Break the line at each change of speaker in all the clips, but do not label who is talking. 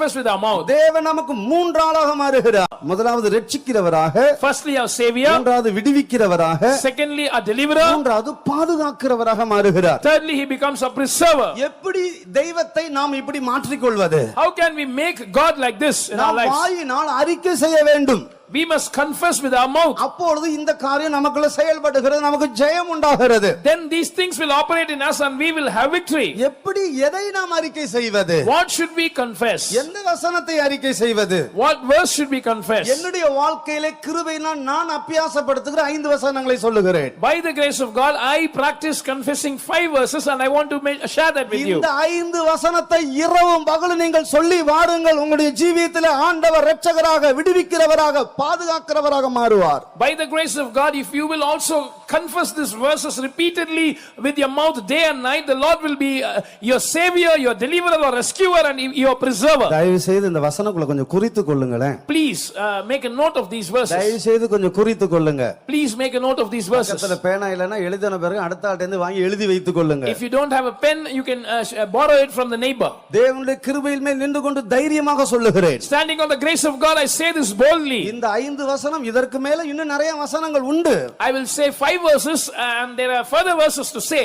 confess with our mouth,
தேவன் நமக்கு மூன்றாளாக மாறுகிறார் முதலாவது ரட்சிக்கிறவராக
firstly our Savior,
மூன்றாவது விடுவிக்கிறவராக
secondly our Deliverer,
மூன்றாவது பாதுகாக்கிறவராக மாறுகிறார்
thirdly He becomes a preserver.
எப்படி தெய்வத்தை நாம் இப்படி மாற்றிக்கொள்வது
How can we make God like this in our lives?
வாயினால் அறிக்கை செய்ய வேண்டும்
We must confess with our mouth.
அப்பொழுது இந்த காரியம் நமக்குள்ள செயல்படுகிறது நமக்கு ஜெயம் உண்டாகிறது
Then these things will operate in us and we will have victory.
எப்படி எதை நாம் அறிக்கை செய்வது
What should we confess?
எந்த வசனத்தை அறிக்கை செய்வது
What verse should we confess?
என்னுடைய வாழ்க்கையிலே கிருபையினால் நான் அப்பியாசப்படுத்துகிற ஐந்து வசனங்களை சொல்லுகிறேன்
By the grace of God, I practice confessing five verses and I want to ma- share that with you.
இந்த ஐந்து வசனத்தை இரவும் பகலும் நீங்கள் சொல்லி வாருங்கள் உங்களுடைய ஜீவியத்தில் ஆண்டவர் இரட்சகராக விடுவிக்கிறவராக பாதுகாக்கிறவராக மாறுவார்
By the grace of God, if you will also confess these verses repeatedly with your mouth day and night, the Lord will be uh, your savior, your deliverer, or rescuer, and your preserver.
தயவு செய்து இந்த வசனக்குள்ள கொஞ்சம் குறித்து கொள்ளுங்களேன்
Please uh, make a note of these verses.
தயவு செய்து கொஞ்சம் குறித்து கொள்ளுங்க
Please make a note of these verses.
பக்கத்துல பேனா இல்லைன்னா எழுதின பிறகு அடுத்த ஆள்கிட்ட இருந்து வாங்கி எழுதி வைத்துக் கொள்ளுங்க
If you don't have a pen, you can uh, sh- uh, borrow it from the neighbor.
தேவனுடைய கிருபையில் மேல் நின்று கொண்டு தைரியமாக சொல்லுகிறேன்
Standing on the grace of God, I say this boldly.
இந்த ஐந்து வசனம் இதற்கு மேல இன்னும் நிறைய வசனங்கள் உண்டு
I will say five verses, and there are further verses to say.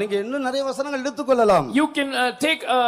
நீங்க இன்னும் நிறைய வசனங்கள் எடுத்துக்கொள்ளலாம்
You can uh, take uh,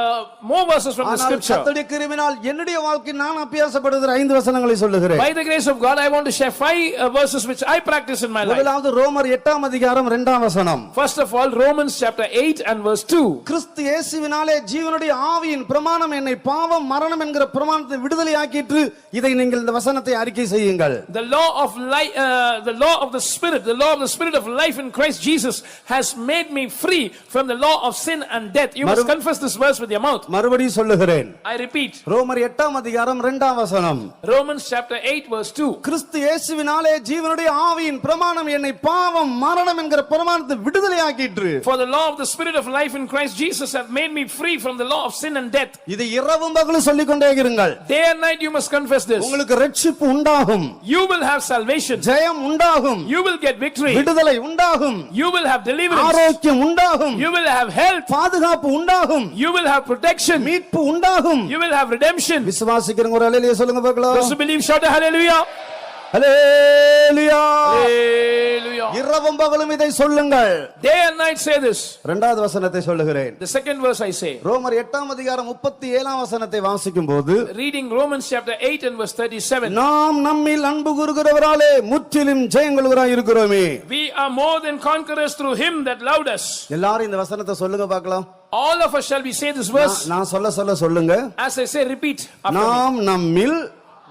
more verses from the
ஆனால்
scripture.
கர்த்தருடைய கிருபினால் என்னுடைய வாழ்க்கை நான் அபியாசப்படுகிற ஐந்து வசனங்களை சொல்லுகிறேன்
By the grace of God, I want to share five uh, verses which I practice in my life.
முதலாவது ரோமர் எட்டாம் அதிகாரம் இரண்டாம் வசனம்
First of all, Romans chapter 8 and verse 2.
கிறிஸ்து இயேசுவினாலே ஜீவனுடைய ஆவியின் பிரமாணம் என்னை பாவம் மரணம் என்கிற பிரமாணத்தை விடுதலை ஆக்கிட்டு இதை நீங்கள் இந்த வசனத்தை அறிக்கை செய்யுங்கள்
The law of life, uh, the law of the Spirit, the law of the Spirit of life in Christ Jesus has made me free from the law of sin and death. You must confess this verse with your mouth.
மறுபடியும் சொல்லுகிறேன்
I repeat,
ரோமர் எட்டாம் அதிகாரம் இரண்டாம் வசனம்
Romans chapter 8 verse 2.
கிறிஸ்து இயேசுவினாலே ஜீவனுடைய ஆவியின் பிரமாணம் என்னை பாவம் மரணம் என்கிற பிரமாணத்தை விடுதலை ஆக்கிட்டு
For the law of the Spirit of life in Christ Jesus have made me free from the law of sin and death.
இதை இரவும் பகலும் சொல்லிக் கொண்டே இருங்கள்
Day and night you must confess this.
உங்களுக்கு ரட்சிப்பு உண்டாகும்
You will have salvation.
ஜெயம் உண்டாகும்
You will get victory.
விடுதலை உண்டாகும்
You will have deliverance.
ஆரோக்கியம் உண்டாகும்
You will have health.
பாதுகாப்பு உண்டாகும்
You will have protection.
மீட்பு உண்டாகும்
You will have redemption.
விசுவாசிக்கிறவங்க ஒரு அலையிலேயே சொல்லுங்க பார்க்கலாம்
Those who believe shout hallelujah.
இரவும் பகலும் இதை சொல்லுங்கள்
Day and night say this.
இரண்டாவது வசனத்தை சொல்லுகிறேன்
The second verse I say.
ரோமர் எட்டாம் அதிகாரம் முப்பத்தி ஏழாம் வசனத்தை வாசிக்கும் போது
Reading Romans chapter 8 and verse 37.
நாம் நம்மில் அன்பு கூறுகிறவராலே முற்றிலும் ஜெயங்கொள்கிறாய் இருக்கிறோமே
We are more than conquerors through him that loved us.
எல்லாரும் இந்த வசனத்தை சொல்லுங்க பார்க்கலாம்
All of us shall we say this verse.
நான் சொல்ல சொல்ல சொல்லுங்க
As I say, repeat.
நாம் நம்மில்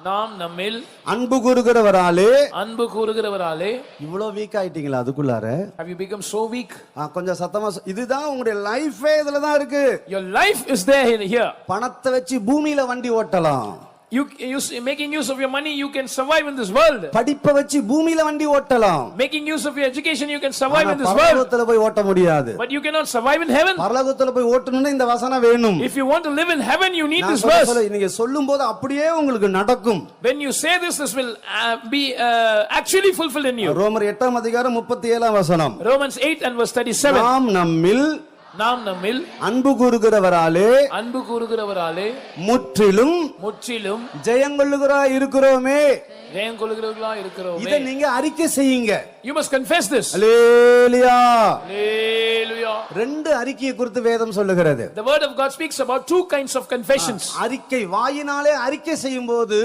நாம் நம்மில்
அன்பு கூறுகிறவராலே.
அன்பு கூறுகிறவராலே.
இவ்வளவு வீக் ஆயிட்டீங்களா அதுக்குள்ளார?
Have you become so weak?
ஆ, கொஞ்சம் சத்தமா இதுதான் உங்களுடைய லைஃபே இதுல தான் இருக்கு.
Your life is there in here.
பணத்தை வச்சு பூமியில வண்டி ஓட்டலாம்.
You, you making use of your money, you can survive in this world.
படிப்பை வச்சு பூமியில வண்டி ஓட்டலாம்
Making use of your education, you can survive
ஆனா
in this world.
பரலோகத்துல போய் ஓட்ட முடியாது
But you cannot survive in heaven.
பரலோகத்துல போய் ஓட்டணும்னா இந்த வசனம் வேணும்
If you want to live in heaven, you need
நான்
this
சொல்ல
verse.
சொல்ல நீங்க சொல்லும் போது அப்படியே உங்களுக்கு நடக்கும்
When you say this, this will uh, be uh, actually fulfilled in you.
ரோமர் எட்டாம் அதிகாரம் முப்பத்தி ஏழாம் வசனம்
Romans 8 and verse 37.
நாம் நம்மில்
நாம் நம்மில்
அன்பு கூறுகிறவராலே
அன்பு கூறுகிறவராலே
முற்றிலும்
முற்றிலும்
ஜெயங்கொள்ளுகிறாய் இருக்கிறோமே
ஜெயம் கொள்கிறவர்களா இருக்கிறோம்
இதை நீங்க அறிக்கை செய்யுங்க
You must confess this.
Hallelujah
Hallelujah.
ரெண்டு அறிக்கையை குறித்து வேதம் சொல்லுகிறது
The word of God speaks about two kinds of confessions.
அறிக்கை வாயினாலே அறிக்கை செய்யும் போது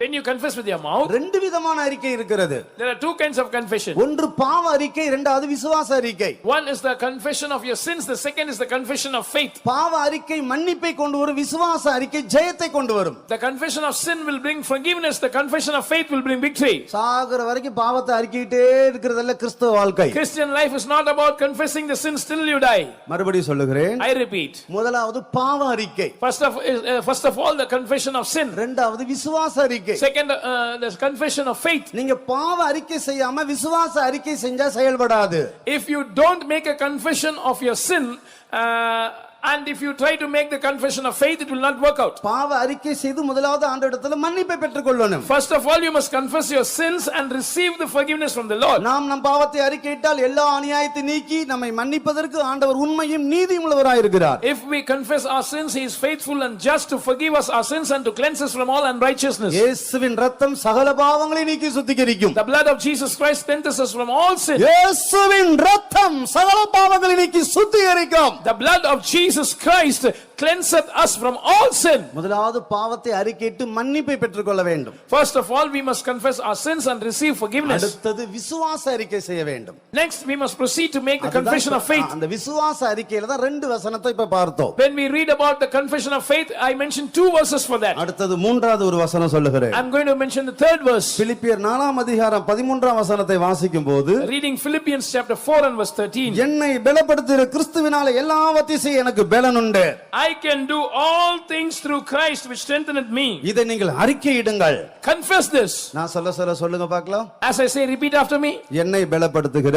When you confess with your mouth,
ரெண்டு விதமான அறிக்கை இருக்கிறது
there are two kinds of confession.
ஒன்று பாவ அறிக்கை இரண்டாவது விசுவாச அறிக்கை
One is the confession of your sins, the second is the confession of faith.
பாவ அறிக்கை மன்னிப்பை கொண்டு வரும் விசுவாச அறிக்கை ஜெயத்தை கொண்டு வரும்
The confession of sin will bring forgiveness, the confession of faith will bring victory.
சாகுற வரைக்கும் பாவத்தை அறிக்கிட்டே இருக்கிறதல்ல கிறிஸ்துவ வாழ்க்கை
Christian life is not about confessing the sins till you die.
மறுபடியும் சொல்லுகிறேன்
I repeat.
முதலாவது பாவ அறிக்கை
First of, uh, first of all, the confession of sin.
இரண்டாவது விசுவாச அறிக்கை
Second, uh, the confession of faith.
நீங்க பாவ அறிக்கை செய்யாம விசுவாச அறிக்கை செஞ்சா செயல்படாது
If you don't make a confession of your sin, uh, And if you try to make the confession of faith, it will not work out.
பாவ அறிக்கை செய்து முதலாவது ஆண்டவரிடத்துல மன்னிப்பை பெற்றுக்கொள்ளணும்
First of all, you must confess your sins and receive the forgiveness from the Lord.
நாம் நம் பாவத்தை அறிக்கையிட்டால் எல்லா அநியாயத்தை நீக்கி நம்மை மன்னிப்பதற்கு ஆண்டவர் உண்மையும் நீதியும் உள்ளவராயிருக்கிறார்
If we confess our sins, He is faithful and just to forgive us our sins and to cleanse us from all unrighteousness.
இயேசுவின் ரத்தம் சகல பாவங்களை நீக்கி சுத்திகரிக்கும்
The blood of Jesus Christ cleanses us from all sin.
இயேசுவின் ரத்தம் சகல பாவங்களை நீக்கி சுத்திகரிக்கும்
The blood of Jesus Jesus Christ cleanseth us from all sin.
முதலாவது பாவத்தை அறிக்கையிட்டு மன்னிப்பை பெற்றுக்கொள்ள வேண்டும்
First of all, we must confess our sins and receive forgiveness.
அடுத்தது விசுவாச அறிக்கை செய்ய வேண்டும்
Next, we must proceed to make the confession of faith.
அந்த விசுவாச அறிக்கையில தான் ரெண்டு வசனத்தை இப்ப பார்த்தோம்
When we read about the confession of faith, I mentioned two verses for that.
அடுத்தது மூன்றாவது ஒரு வசனம் சொல்லுகிறேன்
I'm going to mention the third verse.
பிலிப்பியர் நாலாம் அதிகாரம் பதிமூன்றாம் வசனத்தை வாசிக்கும் போது
Reading Philippians chapter 4 and verse 13.
என்னை பலப்படுத்துகிற கிறிஸ்துவினால எல்லாவற்றையும் எனக்கு பலன் உண்டு
I can do all things through Christ which strengtheneth me.
இதை நீங்கள் அறிக்கையிடுங்கள்
Confess this.
நான் சொல்ல சொல்ல சொல்லுங்க பார்க்கலாம்
As I say, repeat after me.
என்னை பலப்படுத்துகிற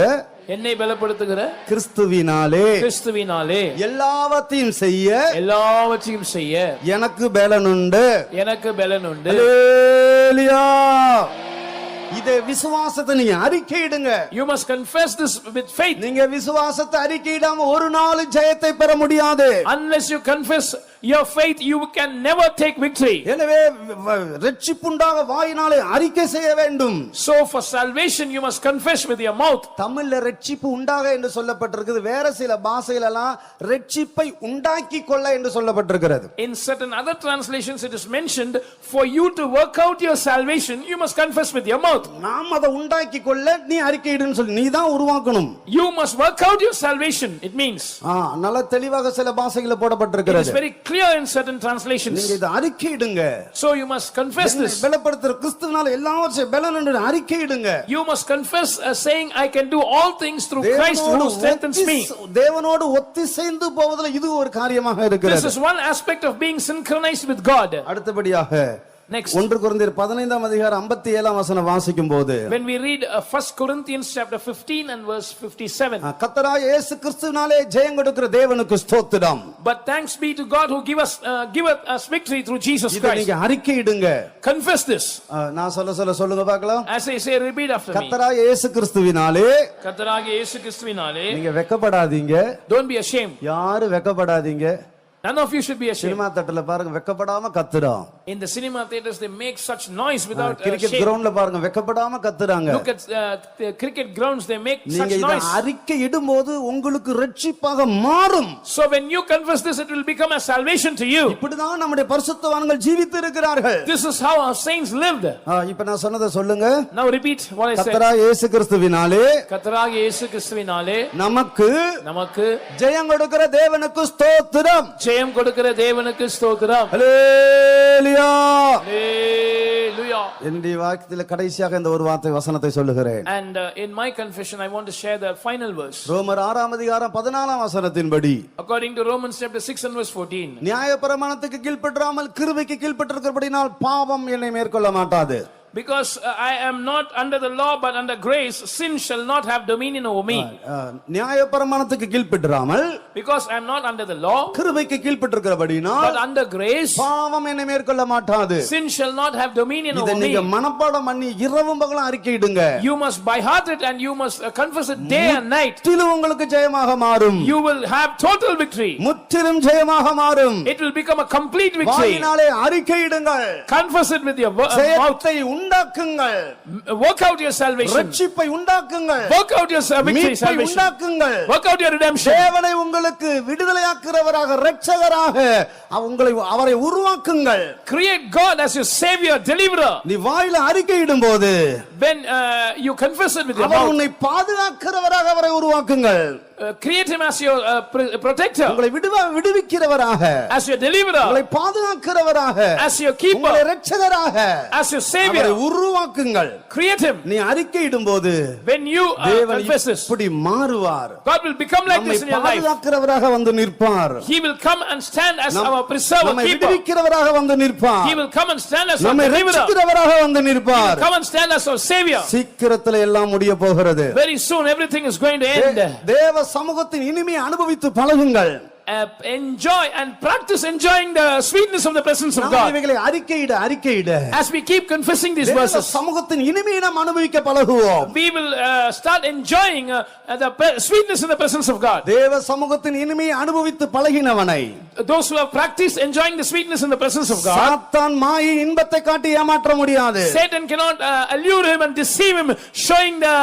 என்னை பலப்படுத்துகிற
கிறிஸ்துவினாலே
கிறிஸ்துவினாலே
எல்லாவற்றையும் செய்ய
எல்லாவற்றையும் செய்ய
எனக்கு பலன் உண்டு
எனக்கு பலன் உண்டு
அல்லேலூயா. இதை விசுவாசத்தை நீங்க அறிக்கையிடுங்க
You must confess this with faith.
நீங்க விசுவாசத்தை அறிக்கையிடாம ஒரு நாள் ஜெயத்தை பெற முடியாது
Unless you confess your faith, you can never take victory.
எனவே வ- ரட்சிப்புண்டாக வாயினாலே அறிக்கை செய்ய வேண்டும்
So for salvation, you must confess with your mouth.
தமிழ்ல ரட்சிப்பு உண்டாக என்று சொல்லப்பட்டிருக்குது வேற சில பாஷையிலெல்லாம் ரட்சிப்பை உண்டாக்கி கொள்ள என்று சொல்லப்பட்டிருக்கிறது
In certain other translations, it is mentioned, for you to work out your salvation, you must confess with your mouth.
நாம் அதை உண்டாக்கி கொள்ள நீ அறிக்கையிடுன்னு சொல்லி நீ தான் உருவாக்கணும்
You must work out your salvation, it means.
ஆ, நல்ல தெளிவாக சில
is
போடப்பட்டிருக்கிறது
very clear in certain
நீங்க
translations.
இதை அறிக்கையிடுங்க
So you must confess
என்னை
this.
பலப்படுத்துற கிறிஸ்துவினால எல்லாவற்றையும் பலன் என்று அறிக்கையிடுங்க
You must confess uh, saying, I can do all things through Christ
தேவனோடு
who strengthens me.
ஒத்தி- தேவனோடு ஒத்திசைந்து போவதில் இது ஒரு காரியமாக
This
இருக்கிறது
is one aspect of being synchronized with God.
அடுத்தபடியாக
Next,
ஒன்று குருந்தியர் பதினைந்தாம் அதிகாரம் ஐம்பத்தி ஏழாம் வசனம் வாசிக்கும் போது
when we read uh, 1 Corinthians chapter 15 and verse 57,
கத்தராய் இயேசு கிறிஸ்துவினாலே ஜெயம் கொடுக்கிற தேவனுக்கு ஸ்தோத்திரம்
but thanks be to God who give us, uh, giveth us victory through Jesus
இதை
Christ.
நீங்க அறிக்கையிடுங்க
Confess this.
நான் சொல்ல சொல்ல சொல்லுங்க பார்க்கலாம்
As I say, repeat after me.
கத்தராய் இயேசு கிறிஸ்துவினாலே
கர்த்தராகிய இயேசு கிறிஸ்துவினாலே
நீங்க வெக்கப்படாதீங்க
don't be ashamed.
யாரும் வெக்கப்படாதீங்க
None of you should be ashamed.
Cinema தட்டுல பாருங்க வெக்கப்படாம கத்துறோம்
In the cinema theaters, they make such noise without uh,
cricket
shame.
கிரவுண்ட்ல பாருங்க வெக்கப்படாம கத்துறாங்க
Look at uh, the cricket grounds, they make
நீங்க
such noise.
அறிக்கை இடும்போது உங்களுக்கு ரட்சிப்பாக மாறும்
So when you confess this, it will become a salvation to you.
இப்படிதான் நம்முடைய பரிசுத்தவான்கள் ஜீவித்து இருக்கிறார்கள்
This is how our saints lived.
இப்ப நான் சொன்னதை சொல்லுங்க
Now repeat what I said.
கத்தரா இயேசு கிறிஸ்துவினாலே
கர்த்தராகிய இயேசு கிறிஸ்துவினாலே
நமக்கு
நமக்கு
ஜெயம் கொடுக்கிற தேவனுக்கு ஸ்தோத்திரம்
ஜெயம் கொடுக்கிற தேவனுக்கு ஸ்தோத்திரம்
ஹல்லேலூயா
Hallelujah.
என்னுடைய வாக்கியத்தில் கடைசியாக இந்த ஒரு வார்த்தை வசனத்தை சொல்லுகிறேன்.
And uh, in my confession, I want to share the final verse.
ரோமர் ஆறாம் அதிகாரம் பதினாலாம் வசனத்தின்படி.
According to Romans chapter 6 and verse 14.
நியாய பிரமாணத்துக்கு கீழ்ப்பற்றாமல் கிருபைக்கு கீழ்ப்பட்டிருக்கிறபடினால் பாவம் என்னை மேற்கொள்ள மாட்டாது.
Because uh, I am not under the law but under grace, sin shall not have dominion over me.
அஹ், நியாய பிரமாணத்துக்கு கீழ்ப்பற்றாமல்
Because I am not under the law
கிருபைக்கு கீழ்ப்பட்டிருக்கிறபடினால்
but under grace,
பாவம் என்னை மேற்கொள்ள மாட்டாது
sin shall not have dominion
இதை
over
நீங்க
me.
மனப்பாடம் பண்ணி இரவும் பகலும் அறிக்கையிடுங்க
You must by heart it and you must uh, confess it day and night.
முற்றிலும் உங்களுக்கு ஜெயமாக மாறும்
You will have total victory.
முற்றிலும் ஜெயமாக மாறும்
It will become a complete victory.
வாயினாலே அறிக்கையிடுங்கள்
Confess it with your wo- uh, mouth.
ஜெயத்தை உண்டாக்குங்கள்
Work out your salvation.
ரட்சிப்பை உண்டாக்குங்கள்
Work out your salvation.
உண்டாக்குங்கள்
Work out your redemption.
தேவனை உங்களுக்கு விடுதலையாக்குறவராக ரட்சகராக அவ- உங்களை அவரை உருவாக்குங்கள்
Create God as your savior, deliverer.
நீ வாயில அறிக்கையிடும் போது
When uh, you confess it with your mouth,
உன்னை பாதுகாக்கிறவராக அவரை உருவாக்குங்கள்
uh, create him as your uh, pr- protector,
உங்களை விடுவ விடுவிக்கிறவராக
as your deliverer,
உங்களை பாதுகாக்கிறவராக
as your
உங்களை
keeper,
ரட்சகராக
as your
அவரை
savior.
உருவாக்குங்கள்
Create him.
நீ அறிக்கையிடும் போது
When you uh, confess this,
இப்படி மாறுவார்
God will become like
நம்மை
this in your life.
பாதுகாக்கிறவராக வந்து நிற்பார்
He will come and stand as our preserver,
நம்மை
keeper.
விடுவிக்கிறவராக வந்து நிற்பார்
He will come and stand as our
நம்மை. ரட்சிக்கிறவராக வந்து நிற்பார்
Come and stand as our savior.
சீக்கிரத்துல எல்லாம் முடிய போகிறது
Very soon everything is going to end.
தேவ சமூகத்தின் இனிமையை அனுபவித்து பழகுங்கள்.
uh, enjoy and practice enjoying the sweetness of the presence of
நாம்
God.
இவைகளை அறிக்கையிட அறிக்கையிட
As we keep confessing these
தேவ
verses,
சமூகத்தின் இனிமையை நாம் அனுபவிக்க பழகுவோம்
we will uh, start enjoying uh, the pre- sweetness in the presence of God.
தேவ சமூகத்தின் இனிமையை அனுபவித்து பழகினவனை
Those who have practiced enjoying the sweetness in the presence of God,
சாத்தான் மாயை இன்பத்தை காட்டி ஏமாற்ற முடியாது
Satan cannot uh, allure him and deceive him, showing the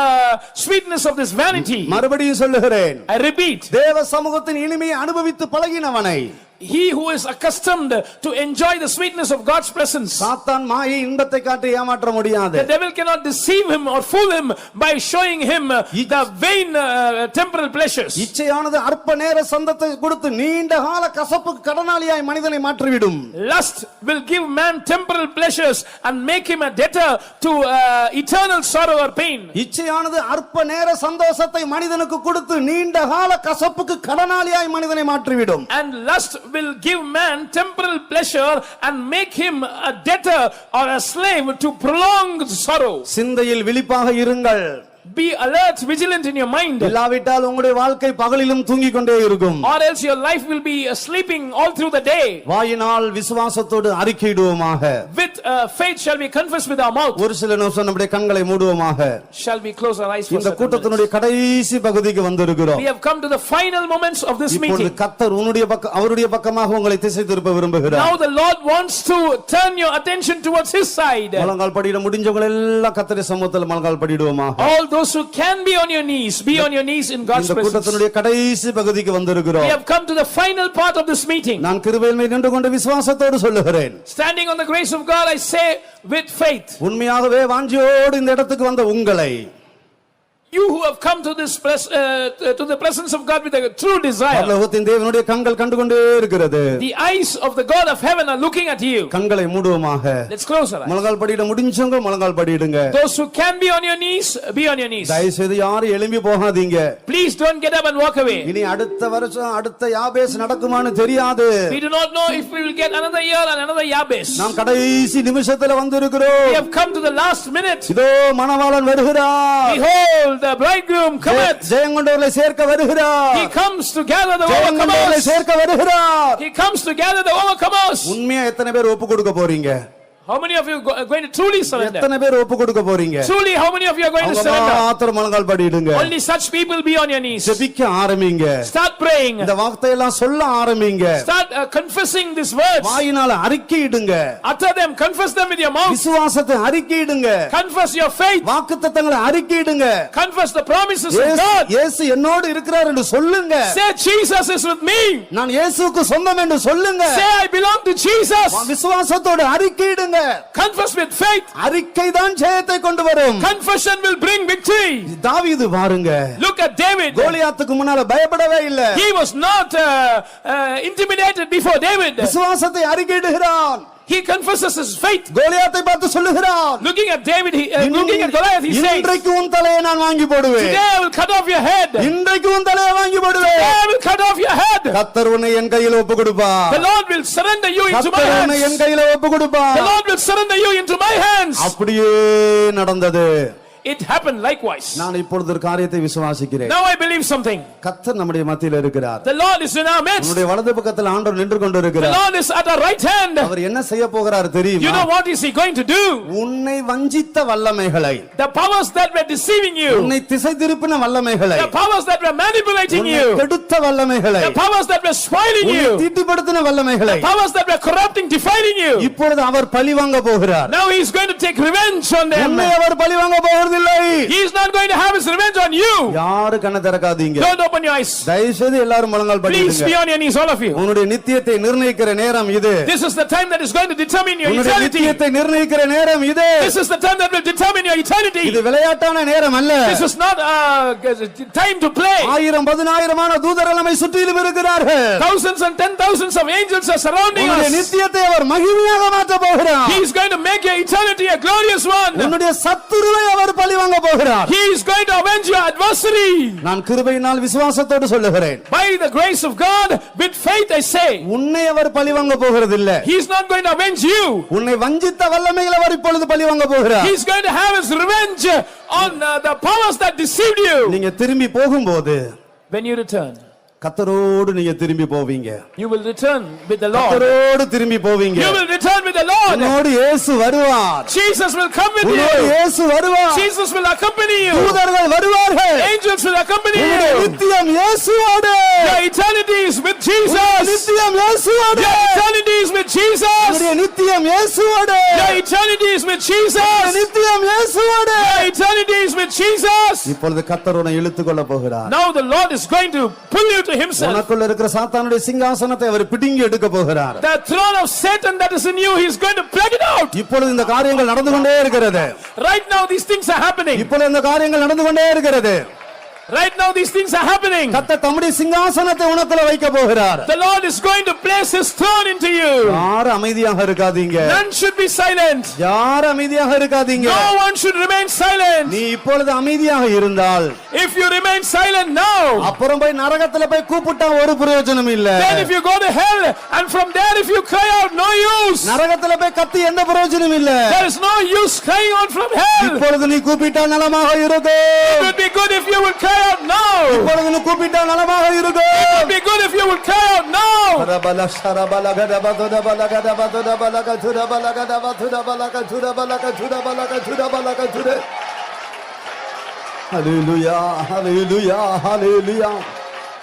sweetness of this vanity.
மறுபடியும் சொல்லுகிறேன்
I repeat,
தேவ சமூகத்தின் இனிமையை அனுபவித்து பழகினவனை.
He who is accustomed to enjoy the sweetness of God's presence,
சாத்தான் மாயை இன்பத்தை காட்டி ஏமாற்ற முடியாது
the devil cannot deceive him or fool him by showing him uh, the vain uh, temporal pleasures.
இச்சையானது அற்ப நேர சந்தத்தை கொடுத்து நீண்ட கால கசப்புக்கு கடனாளியாய் மனிதனை மாற்றிவிடும்
Lust will give man temporal pleasures and make him a debtor to uh, eternal sorrow or pain.
இச்சையானது அற்ப நேர சந்தோஷத்தை மனிதனுக்கு கொடுத்து நீண்ட கால கசப்புக்கு கடனாளியாய் மனிதனை மாற்றிவிடும்
And lust will give man temporal pleasure and make him a debtor or a slave to prolonged sorrow.
சிந்தையில் விழிப்பாக இருங்கள்
Be alert, vigilant in your mind,
இல்லாவிட்டால் உங்களுடைய வாழ்க்கை பகலிலும் தூங்கிக் கொண்டே இருக்கும்
or else your life will be uh, sleeping all through the day.
வாயினால் விசுவாசத்தோடு அறிக்கையிடுவோமாக
With uh, faith shall we confess with our mouth.
ஒரு சில நிமிஷம் நம்முடைய கண்களை மூடுவோமாக
Shall we close our eyes
இந்த கூட்டத்தினுடைய கடைசி பகுதிக்கு வந்திருக்கிறோம்
We have come to the final moments of this
இப்பொழுது
meeting.
கத்தர் உன்னுடைய பக்கம் அவருடைய பக்கமாக உங்களை திசை திருப்ப விரும்புகிறார்
Now the Lord wants to turn your attention towards His side.
முழங்கால் படியிட முடிஞ்சவங்க எல்லாம் கத்தரி சமூகத்தில் முழங்கால் படிடுவோமாக
All those who can be on your knees, be on your knees in God's
இந்த
presence.
கூட்டத்தினுடைய கடைசி பகுதிக்கு
We
வந்திருக்கிறோம்
have come to the final part of this meeting.
நான் கிருபையில் நின்று கொண்டு விசுவாசத்தோடு சொல்லுகிறேன்
Standing on the grace of God, I say with faith,
உண்மையாகவே வாஞ்சியோடு இந்த இடத்துக்கு வந்த உங்களை
you who have come to this pres- uh, to the presence of God with a true desire,
பரலோகத்தின் தேவனுடைய கண்கள் கண்டு கொண்டே இருக்கிறது
the eyes of the God of heaven are looking at you.
கண்களை மூடுவோமாக
Let's close our eyes.
முழங்கால் படியிட முடிஞ்சவங்க முழங்கால் படியிடுங்க
Those who can be on your knees, be on your knees.
தயவு செய்து யாரும் எழும்பி போகாதீங்க
Please don't get up and walk away.
இனி அடுத்த வருஷம் அடுத்த யாபேஸ் நடக்குமான்னு தெரியாது
We do not know if we will get another year and another Yabes.
நாம் கடைசி நிமிஷத்துல வந்திருக்கிறோம்
We have come to the last minute.
இதோ மணவாளன் வருகிறார்
Behold, the bridegroom cometh.
ஜெயங்கொண்டவர்களை சேர்க்க வருகிறார்
He comes to gather the overcomers.
சேர்க்க வருகிறார்
He comes to gather the overcomers.
உண்மையா எத்தனை பேர் ஒப்பு கொடுக்க போறீங்க
How many of you are going to truly surrender?
எத்தனை பேர் ஒப்பு கொடுக்க போறீங்க
Truly, how many of you are going to surrender?
மாத்திரம் முழங்கால் படியிடுங்க
Only such people be on your knees.
ஜெபிக்க ஆரம்பிங்க
Start praying.
இந்த வார்த்தையெல்லாம் சொல்ல ஆரம்பிங்க
Start uh, confessing these words.
வாயினால அறிக்கையிடுங்க
Utter them. Confess them with your mouth.
விசுவாசத்தை அறிக்கையிடுங்க
Confess your faith.
வாக்குத்தத்தங்களை அறிக்கையிடுங்க
Confess the promises of God.
இயேசு என்னோடு இருக்கிறார் என்று சொல்லுங்க
Say, Jesus is with me.
நான் இயேசுவுக்கு சொந்தம் என்று சொல்லுங்க
Say, I belong to Jesus.
விசுவாசத்தோடு அறிக்கையிடுங்க
Confess with faith.
அறிக்கை தான் ஜெயத்தை கொண்டு வரும்
Confession will bring victory.
தாவீது பாருங்க
Look at David.
கோலியாத்துக்கு முன்னால பயப்படவே இல்ல
He was not uh, uh, intimidated before David.
விசுவாசத்தை அறிக்கையிடுகிறான்
He confesses his faith.
கோலியாத்தை பார்த்து சொல்லுகிறான்
Looking at David, he, uh, looking at Goliath, he says,
இன்றைக்கு உன் தலையை நான் வாங்கி போடுவேன்
Today I will cut off your head. Today
இன்றைக்கு உன் தலையை வாங்கி போடுவேன்
I will cut off your head.
கத்தர் உன்னை என் கையில ஒப்பு கொடுப்பா
The Lord will surrender you into my
கத்தர் உன்னை என்
hands.
கையில ஒப்பு கொடுப்பா
The Lord will surrender you into my hands.
அப்படியே நடந்தது
It happened likewise.
நான் இப்பொழுது ஒரு காரியத்தை விசுவாசிக்கிறேன்
Now I believe something.
கத்தர் நம்முடைய மத்தியில் இருக்கிறார்
The Lord is in our midst.
உன்னுடைய வலது பக்கத்தில் ஆண்டவர் நின்று கொண்டு
The Lord is at our right hand.
அவர் என்ன செய்ய போகிறார்
You
தெரியுமா
know what is He going to do?
உன்னை வஞ்சித்த வல்லமைகளை
The powers that were deceiving you,
உன்னை திசை திருப்பின வல்லமைகளை
the powers that were manipulating you,
கெடுத்த வல்லமைகளை
the powers that were spoiling
உன்னை
you,
தீட்டுப்படுத்தின வல்லமைகளை
powers that were corrupting, defiling you.
இப்பொழுது அவர் பழி வாங்க போகிறார்
Now He's going to take revenge on them.
உன்னை அவர் பழி வாங்க போவதில்லை
He's not going to have His revenge on you.
யாரு கண்ண திறக்காதீங்க
Don't open your eyes.
தயவு செய்து எல்லாரும் முழங்கால்
Please
படிடுங்க
be on your knees, all of you.
உன்னுடைய நித்தியத்தை நிர்ணயிக்கிற நேரம் இது
This is the time that is going to determine your
உன்னுடைய
eternity.
நித்தியத்தை நிர்ணயிக்கிற நேரம் இது
This is the time that will determine your eternity.
இது விளையாட்டான நேரம் அல்ல
This is not uh, time to play.
ஆயிரம் பதினாயிரமான தூதர்கள் நம்மை சுற்றிலும் இருக்கிறார்கள்
Thousands and ten thousands of angels are surrounding
உன்னுடைய
us.
நித்தியத்தை அவர் மகிமையாக மாற்ற போகிறார்
He is going to make your eternity a glorious one.
உன்னுடைய சத்துருவை அவர் பழி வாங்க போகிறார்
He is going to avenge your adversary.
நான் கிருபையினால் விசுவாசத்தோடு சொல்லுகிறேன்
By the grace of God, with faith I say,
உன்னை அவர் பழி வாங்க போகிறதில்லை
He is not going to avenge you.
உன்னை வஞ்சித்த வல்லமைகளை அவர் இப்பொழுது பழி வாங்க போகிறார்
He is going to have his revenge on uh, the powers that deceived you.
நீங்க திரும்பி போகும்போது
When you return,
கத்தரோடு நீங்க திரும்பி போவீங்க
You will return with the Lord.
கத்தரோடு திரும்பி போவீங்க
You will return with the Lord.
உன்னோடு இயேசு வருவார்
Jesus will come with
உன்னோடு
you.
இயேசு வருவார்
Jesus will accompany you.
தூதர்கள் வருவார்கள்
Angels will accompany
உன்னுடைய
you.
நித்தியம் இயேசுவோடு
Your eternity is with
உன்னுடைய
Jesus.
நித்தியம் இயேசுவோடு
Your eternity is with Jesus.
உன்னுடைய நித்தியம் இயேசுவோடு
Your eternity is with
உன்னுடைய
Jesus.
நித்தியம் இயேசுவோடு
Your eternity is with Jesus.
இப்பொழுது கத்தர் உன்னை இழுத்துக் கொள்ள போகிறார்
Now the Lord is going to pull you to Himself.
உனக்குள்ள இருக்கிற சாத்தானுடைய சிங்காசனத்தை அவர் பிடுங்கி எடுக்க போகிறார்
The throne of Satan that is in you, He's going to plug it out.
இப்பொழுது இந்த காரியங்கள் நடந்து கொண்டே இருக்கிறது
Right now, these things are happening.
இப்பொழுது இந்த காரியங்கள் நடந்து கொண்டே இருக்கிறது
Right now, these things are happening.
கத்த தம்முடைய சிங்காசனத்தை உனக்குள்ள வைக்க போகிறார்
The Lord is going to place His throne into you.
யாரும் அமைதியாக இருக்காதீங்க
None should be silent.
யாரும் அமைதியாக இருக்காதீங்க
No one should remain silent.
நீ இப்பொழுது அமைதியாக இருந்தால்
If you remain silent now,
அப்புறம் போய் நரகத்துல போய் கூப்பிட்டா ஒரு பிரயோஜனம் இல்ல
then if you go to hell, and from there if you cry out, no use.
நரகத்துல போய் கத்தி எந்த பிரயோஜனம் இல்ல
There is no use crying out from hell.
இப்பொழுது நீ கூப்பிட்டா நலமாக இருக்கும்
It would be good if you would cry out now.
இப்பொழுது நீ கூப்பிட்டா நலமாக
It
இருக்கும்
would be good if you would cry out now.
ரபல ஷரபல கதப துதபல கதப துதபல கதுரபல கதப துதபல கதுரபல கதுரபல கதுரபல கதுர ஹalleluya ஹalleluya ஹalleluya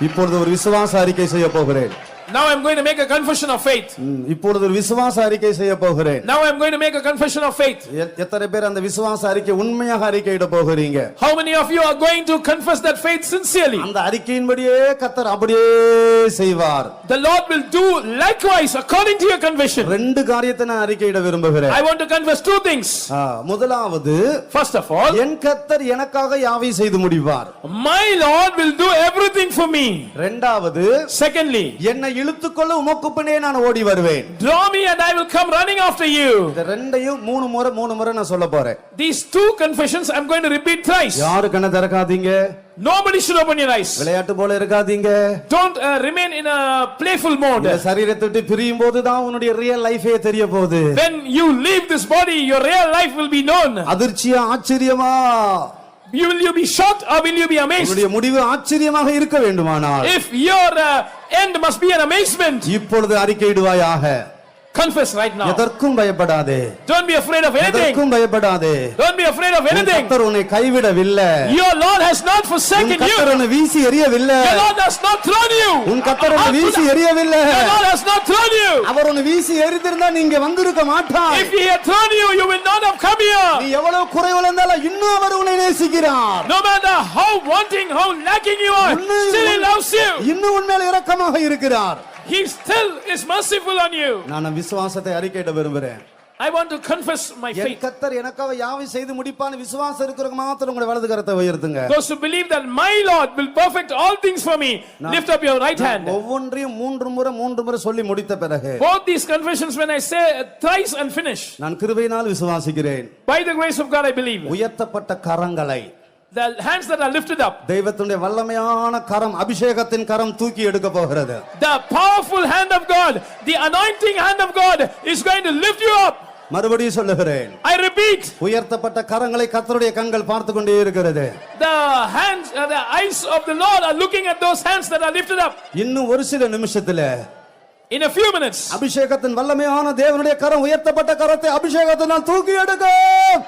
இப்பொழுது ஒரு விசுவாச அறிக்கை செய்ய போகிறேன்
Now I'm going to make a confession of faith.
இப்பொழுது ஒரு விசுவாச அறிக்கை செய்ய போகிறேன்
Now I'm going to make a confession of faith.
எத்தனை பேர் அந்த விசுவாச அறிக்கை உண்மையாக அறிக்கையிட போகிறீங்க
How many of you are going to confess that faith sincerely?
அந்த அறிக்கையின்படியே கத்தர் அப்படியே செய்வார்
The Lord will do likewise according to your confession.
ரெண்டு காரியத்தை நான் அறிக்கையிட விரும்புகிறேன்
I want to confess two things.
முதலாவது
First of all,
என் கத்தர் எனக்காக யாவை செய்து முடிவார்
my Lord will do everything for me.
ரெண்டாவது
Secondly,
என்னை இழுத்துக்கொள்ள உமக்கு பின்னே நான் ஓடி வருவேன்
draw me and I will come running after you.
இந்த ரெண்டையும் மூணு முறை மூணு முறை நான் சொல்ல போறேன்
These two confessions I'm going to repeat thrice.
யாரு கண்ணை திறக்காதீங்க
Nobody should open your eyes.
விளையாட்டு போல இருக்காதீங்க
Don't uh, remain in a playful mode.
இந்த சரீரத்தை விட்டு பிரியும் போதுதான் உன்னுடைய ரியல் லைஃபே தெரிய போகுது
When you leave this body, your real life will be known.
அதிர்ச்சியா ஆச்சரியமா
You will you be shocked or will you be amazed?
உன்னுடைய முடிவு ஆச்சரியமாக இருக்க வேண்டுமானால்
If your uh, end must be an amazement,
இப்பொழுது அறிக்கையிடுவாயாக
confess right now.
எதற்கும் பயப்படாதே
Don't be afraid of anything.
எதற்கும் பயப்படாதே
Don't be afraid of anything.
கர்த்தர் உன்னை கைவிடவில்லை
Your Lord has not forsaken you.
கர்த்தர் உன்னை வீசி எறியவில்லை
The Lord has not thrown you.
உன் உன்னை வீசி எறியவில்லை
The Lord has not thrown you.
அவர் உன்னை வீசி எறிந்திருந்தா நீங்க வந்திருக்க மாட்டார்
If He had thrown you, you will not have come
நீ
here.
எவ்வளவு குறைவுல இருந்தாலும் இன்னும் அவர் உன்னை நேசிக்கிறார்
No matter how wanting, how lacking you are, still He loves you.
இன்னும் உண்மையில இரக்கமாக இருக்கிறார்
He still is merciful on you.
நான் விசுவாசத்தை அறிக்கையிட விரும்புகிறேன்
I want to confess my
N
faith.
கத்தர் எனக்காக யாவை செய்து முடிப்பான்னு விசுவாசம் இருக்கிறவங்க மாத்திரம் உங்களுடைய வலது கரத்தை உயர்த்துங்க
Those who believe that my Lord will perfect all things for me, lift up your right hand.
ஒவ்வொன்றையும் மூன்று முறை மூன்று முறை சொல்லி முடித்த பிறகு
Both these confessions, when I say thrice and finish,
நான் கிருபையினால் விசுவாசிக்கிறேன்
by the grace of God, I believe.
உயர்த்தப்பட்ட கரங்களை
The hands that are lifted up,
தெய்வத்தினுடைய வல்லமையான கரம் அபிஷேகத்தின் கரம் தூக்கி எடுக்க போகிறது
the powerful hand of God, the anointing hand of God is going to lift you up.
மறுபடியும் சொல்லுகிறேன்
I repeat,
உயர்த்தப்பட்ட கரங்களை கத்தருடைய கண்கள் பார்த்து கொண்டே இருக்கிறது
the hands, uh, the eyes of the Lord are looking at those hands that are lifted up.
இன்னும் ஒரு சில நிமிஷத்துல
In a few minutes,
அபிஷேகத்தின் வல்லமையான தேவனுடைய கரம் உயர்த்தப்பட்ட கரத்தை அபிஷேகத்தினால் தூக்கி எடுக்கும்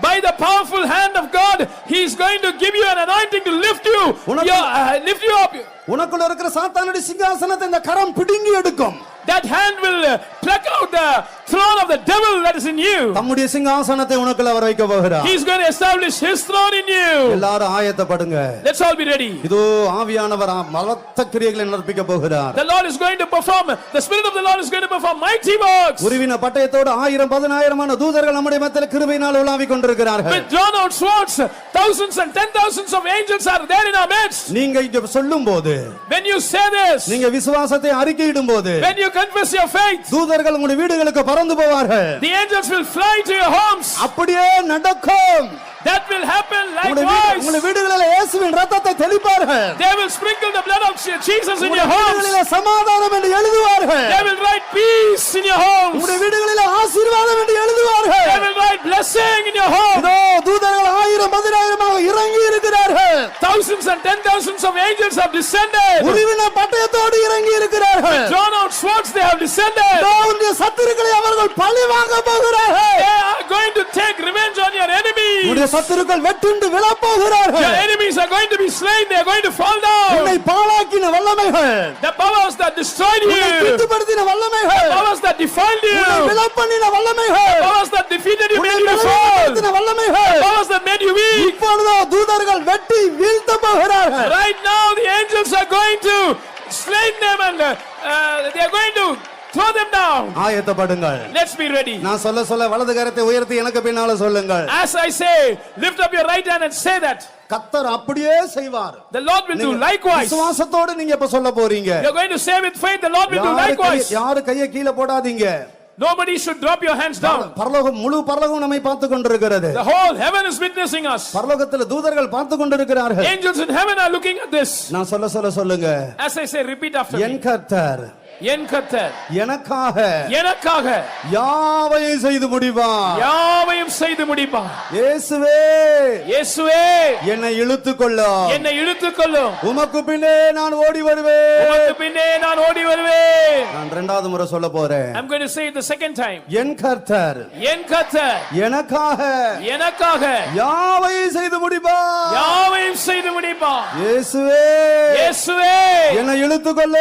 by the powerful hand of God, He is going to give you an anointing to lift you, your, uh, lift you up.
உனக்குள்ள இருக்கிற சாத்தானுடைய சிங்காசனத்தை இந்த கரம் பிடுங்கி எடுக்கும்
That hand will uh, pluck out the throne of the devil that is in you.
தம்முடைய சிங்காசனத்தை உனக்குள்ள அவர் வைக்க போகிறார்
He's going to establish His throne in you.
எல்லாரும் ஆயத்தப்படுங்க
Let's all be ready.
இதோ ஆவியானவர் பலத்த கிரியைகளை நடப்பிக்க போகிறார்
The Lord is going to perform, the Spirit of the Lord is going to perform mighty works.
உருவின பட்டயத்தோடு ஆயிரம் பதினாயிரமான தூதர்கள் நம்முடைய மத்தியில் கிருபையினால் உலாவிக் கொண்டிருக்கிறார்கள்
With drawn out swords, thousands and ten thousands of angels are there in our midst.
நீங்க இங்க சொல்லும் போது
When you say this,
நீங்க விசுவாசத்தை அறிக்கையிடும் போது
when you confess your faith,
தூதர்கள் உங்களுடைய வீடுகளுக்கு பறந்து போவார்கள்
the angels will fly to your homes.
அப்படியே நடக்கும்
That will happen likewise.
உங்களுடைய வீடுகளில் இயேசுவின் ரத்தத்தை தெளிப்பார்கள்
They will sprinkle the blood of Jesus in your homes.
வீடுகளிலே சமாதானம் என்று எழுதுவார்கள்
They will write peace in your homes.
உங்களுடைய வீடுகளிலே ஆசீர்வாதம் என்று எழுதுவார்கள்
They will write blessing in your home.
இதோ தூதர்கள் ஆயிரம் பதினாயிரமாக இறங்கி இருக்கிறார்கள்
Thousands and ten thousands of angels have descended.
உருவின பட்டயத்தோடு இறங்கி இருக்கிறார்கள்
Drawn out swords they have descended.
இதோ உன்னுடைய சத்துருக்களை அவர்கள் பழி வாங்க போகிறார்கள்
They are going to take revenge on your enemies.
உன்னுடைய சத்துருக்கள் வெட்டுண்டு விழப் போகிறார்கள்
Your enemies are going to be slain. They are going to fall down.
உன்னை பாழாக்கின வல்லமைகள்
The powers that destroyed
உன்னை
you.
பித்துப்படுத்தின வல்லமைகள்
Powers that defiled
உன்னை
you.
விழப்பண்ணின வல்லமைகள்
Powers that defeated you,
உன்னை
made you fall.
பலவீனப்படுத்தின வல்லமைகள்
Powers that made you weak.
இப்பொழுதோ தூதர்கள் வெட்டி வீழ்த்த போகிறார்கள்
Right now, the angels are going to slay them and uh, uh, they are going to throw them down.
ஆயத்தப்படுங்கள்
Let's be ready.
நான் சொல்ல சொல்ல வலது கரத்தை உயர்த்தி எனக்கு பின்னால சொல்லுங்கள்
As I say, lift up your right hand and say that.
கத்தர் அப்படியே செய்வார்
The Lord will do likewise.
விசுவாசத்தோடு நீங்க இப்ப சொல்ல போறீங்க
You're going to say with faith, the Lord will do likewise.
யாரு கைய கீழே போடாதீங்க
Nobody should drop your hands down.
பரலோகம் முழு பரலோகம் நம்மை பார்த்து கொண்டிருக்கிறது
The whole heaven is witnessing us.
பரலோகத்துல தூதர்கள் பார்த்து கொண்டிருக்கிறார்கள்
Angels in heaven are looking at this.
நான் சொல்ல சொல்ல சொல்லுங்க
As I say, repeat after
N
me.
கர்த்தர்
என் கர்த்தர்.
எனக்காக
எனக்காக.
யாவையும் செய்து முடிவார்
யாவையும் செய்து முடிப்பார்.
இயேசுவே
இயேசுவே.
என்னை இழுத்துக் கொள்ள
என்னை இழுத்துக் கொள்ளும்
உமக்கு பின்னே நான் ஓடி வருவேன்.
உமக்கு பின்னே நான் ஓடி வருவேன்.
நான் இரண்டாவது முறை சொல்ல போறேன்.
I'm going to say it the second time.
என் கர்த்தர்
என் கர்த்தர்.
எனக்காக
எனக்காக.
யாவையும் செய்து முடிப்பார்.
யாவையும் செய்து முடிப்பார்.
இயேசுவே
இயேசுவே.
என்னை இழுத்துக் கொள்ள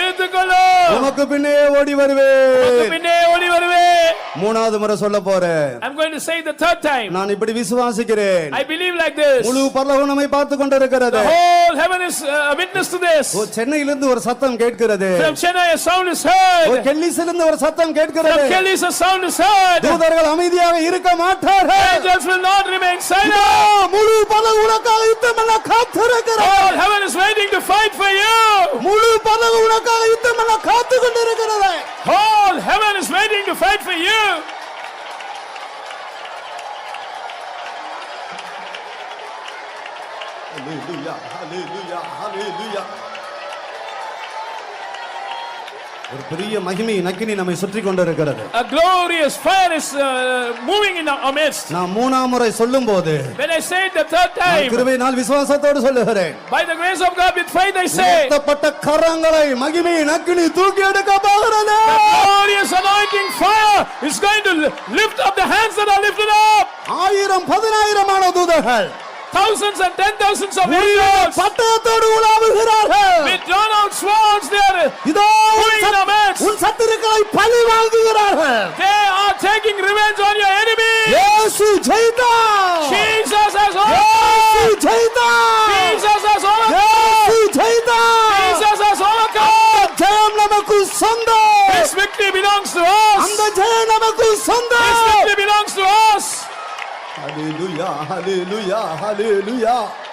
இழுத்துக் கொள்ளும்
உமக்கு பின்னே ஓடி வருவேன்
பின்னே ஓடி வருவேன்
மூணாவது முறை சொல்ல போறேன்
I'm going to say it the third time.
நான் இப்படி விசுவாசிக்கிறேன்
I believe like this.
முழு பரலோகம் நம்மை பார்த்து கொண்டிருக்கிறது
The whole heaven is uh, a witness to this.
ஓ, சென்னையிலிருந்து ஒரு சத்தம் கேட்கிறது
From Chennai a sound is
O,
heard.
கெல்லிஸிலிருந்து ஒரு சத்தம் கேட்கிறது
From Kelly's a sound is heard.
தூதர்கள் அமைதியாக இருக்க மாட்டார்கள்
Angels will not remain
இதோ,
silent.
முழு பல உனக்காக யுத்தம் பண்ண காத்திருக்கிறது
All heaven is waiting to fight for you.
முழு பல உனக்காக யுத்தம் பண்ண காத்து கொண்டிருக்கிறது
All heaven is waiting to fight for you.
Hallelujah, hallelujah, hallelujah. ஒரு பெரிய மகிமை நக்கினி நம்மை சுற்றி கொண்டிருக்கிறது
A glorious fire is uh, moving in our midst.
நான் மூணாம் முறை சொல்லும் போது
When I say it the third time,
கிருபை நாள் விசுவாசத்தோடு சொல்லுகிறேன்
by the grace of God, with faith I say,
உயர்த்தப்பட்ட கரங்களை மகிமை நக்கினி தூக்கி எடுக்க போகிறது
glorious anointing fire is going to lift up the hands that are lifted up.
ஆயிரம் பதினாயிரமான தூதர்கள்
Thousands and ten thousands of
உயிரின
angels
பட்டயத்தோடு உலாவுகிறார்கள்
with drawn out swords there.
இதோ உன்
Moving in
சத்-
our midst.
உன் சத்துருக்களை பழி வாங்குகிறார்கள்
They are taking revenge on your enemy.
இயேசு ஜெயித்தார்
Jesus has
இயேசு
overcome.
ஜெயித்தார்
Jesus has overcome.
இயேசு ஜெயித்தார்
Jesus has overcome.
ஜெயம் நமக்கு சொந்தம்
This victory belongs to
அந்த
us.
ஜெயம் நமக்கு
This
சொந்தம்
victory belongs to us.
ஹalleluya ஹalleluya ஹalleluya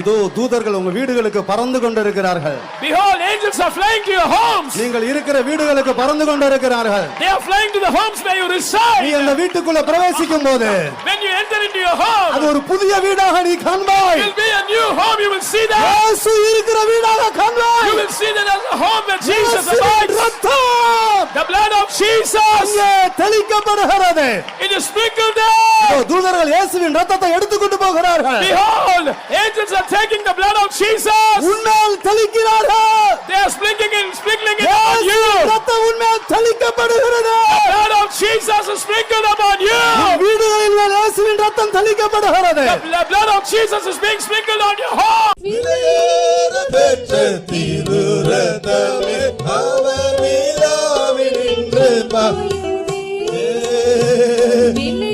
இதோ தூதர்கள் உங்க வீடுகளுக்கு பறந்து கொண்டிருக்கிறார்கள்
Behold, angels are flying to your homes.
நீங்கள் இருக்கிற வீடுகளுக்கு பறந்து கொண்டிருக்கிறார்கள்
They are flying to the homes where you
நீ
reside.
அந்த வீட்டுக்குள்ள பிரவேசிக்கும் போது
When you enter into your
அது
home,
ஒரு புதிய வீடாக நீ காண்பாய்
it will be a new home. You will see that.
இயேசு இருக்கிற வீடாக காண்பாய்
You will see that as a home that Jesus abides.
ரத்தம்
The blood of Jesus.
அங்கே தெளிக்கப்படுகிறது
It is sprinkled there.
இதோ தூதர்கள் இயேசுவின் ரத்தத்தை எடுத்துக்கொண்டு போகிறார்கள்
Behold, angels are taking the blood of Jesus.
உன்மேல் தெளிக்கிறார்கள்
They are sprinkling it, sprinkling it on
இயேசுவின்
you.
ரத்தம் உன்மேல் தெளிக்கப்படுகிறது
The blood of Jesus is sprinkled upon you.
உன் வீடுகளில் மேல் இயேசுவின் ரத்தம் தெளிக்கப்படுகிறது
The blood of Jesus is being sprinkled on your home.
விலையேற பெற்ற திருரதமே அவர் விழாவினின்று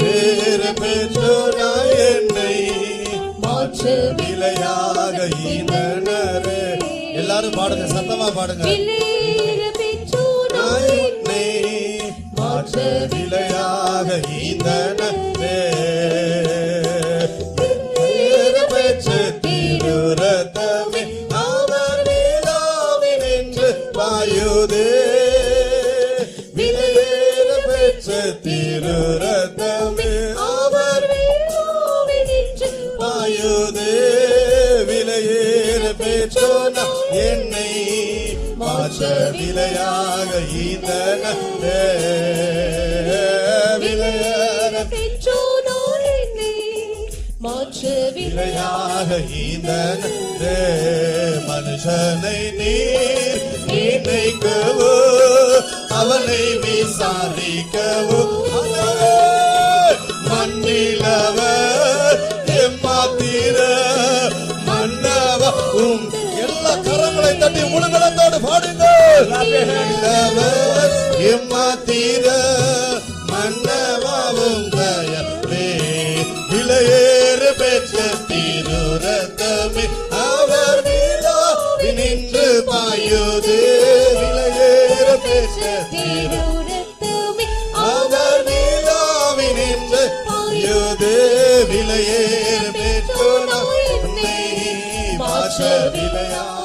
வேற பெற்றோராய் என்னை மாற்று விலையாக ஈனரே எல்லாரும் பாடுங்க சத்தமா பாடுங்க. மாற்று விலையாக ஈந்தனரே மாற்ற விலையாக ஈந்தனே விலையேற மாற்றவில்லை
விலையாக ஈந்தனே மனுஷனை நீர் நினைக்கவோ அவனை விசாரிக்கவோ. ஆண்டவரே, மண்ணிலவர் எம்மாத்திர மன்னவ உம் எல்லா கரங்களை தட்டி முழுங்கலத்தோடு பாடுங்கள். மண்ணிலவர் எம்மாத்திர மன்னவாவும் தயவே விலையேறு பெற்ற திருரத்தமே அவர் மீளா நின்று பாயுது விலையேறு பெற்ற
திருரத்தமே
அவர் மீளாவி நின்று பாயுது விலையேறு விலையா